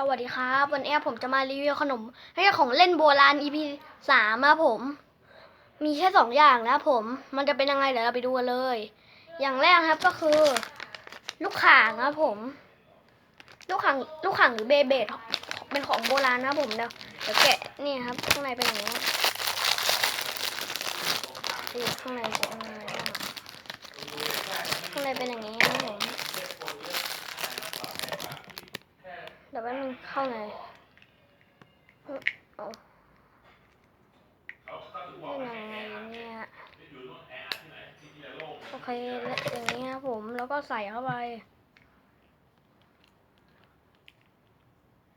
สวัสดีครับ วันนี้ผมจะมารีวิวขนมให้ของเล่นโบราณ EP สามนะผม มีแค่สองอย่างนะผม มันจะเป็นยังไงเดี๋ยวเราไปดูกันเลย อย่างแรกครับก็คือ ลูกข่างนะผม ลูกข่างลูกข่างหรือเบเบดเป็นของโบราณนะผมเดี๋ยวเดี๋ยวแกะนี่ครับข้างในเป็นอย่างนี้นี่ข้างในเป็นยังไงบ้างข้างในเป็นอย่างนี้นะผม เข้าไงเอาเป็นยังไงเนี่ยโอเคแล้วอย่างนี้ครับผมแล้วก็ใส่เข้าไป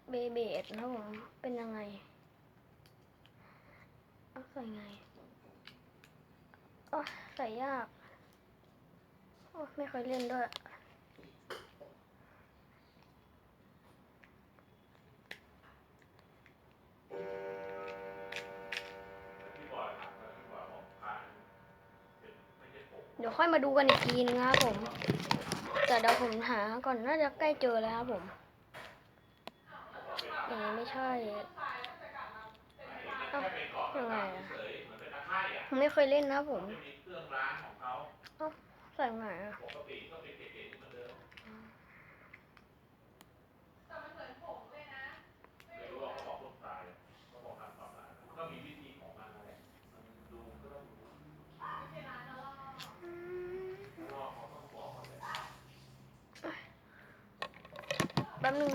เบเบดนะครับผมเป็นยังไงเอาใส่ไงอ๋อใส่ยาก โอ้ไม่เคยเล่นด้วย เดี๋ยวค่อยมาดูกันอีกทีนึงนะครับผม แต่เดี๋ยวผมหาก่อนน่าจะใกล้เจอแล้วครับผมเอ๋ไม่ใช่เอ้ายังไงอะผมไม่เคยเล่นนะผมเอ้าใส่ไหนอะ ป๊บนึง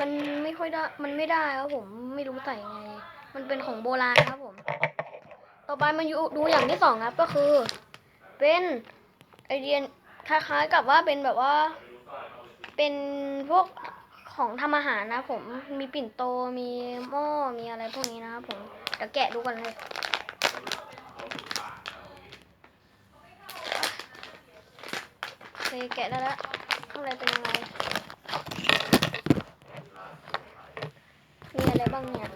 มันไม่ค่อยได้ มันไม่ได้ครับผมไม่รู้ใส่ไง มันเป็นของโบราณครับผม ต่อไปมาดูดูอย่างที่สองครับก็คือ เป็นไอเดียคล้ายๆกับว่าเป็นแบบว่า เป็นพวกของทำอาหารนะผม มีปิ่นโต มีหม้อ มีอะไรพวกนี้นะครับผม ดี๋ยวแกะดูกันเลยโอเคแกะได้แล้วข้างในเป็นยังไงมีอะไรบ้างเนี่ย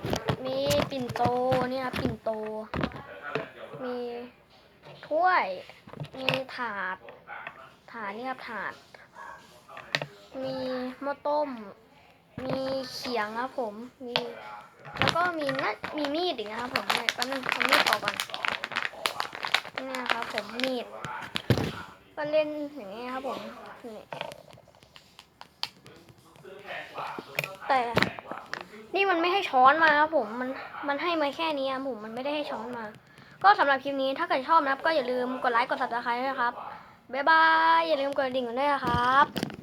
มีปิ่นโตเนี่ยปิ่นโต มีถ้วย มีถาด ถาดเนี่ยครับถาด มีหม้อต้ม มีเขียงครับผม มี แล้วก็มีนัดมีมีดอีกนะครับผมเนี่ยแป๊บนึงเอามีดออกก่อนนี่นะครับผมมีดก็เล่นอย่างนี้ครับผมแต่นี่มันไม่ให้ช้อนมาครับผมมันมันให้มาแค่นี้ครับผมมันไม่ได้ให้ช้อนมา ก็สำหรับคลิปนี้ถ้าเกิดชอบนะครับ ก็อย่าลืมกดไลค์กด subscribe ด้วยนะครับบ๊ายบายอย่าลืมกดดิ่งกันด้วยนะครับ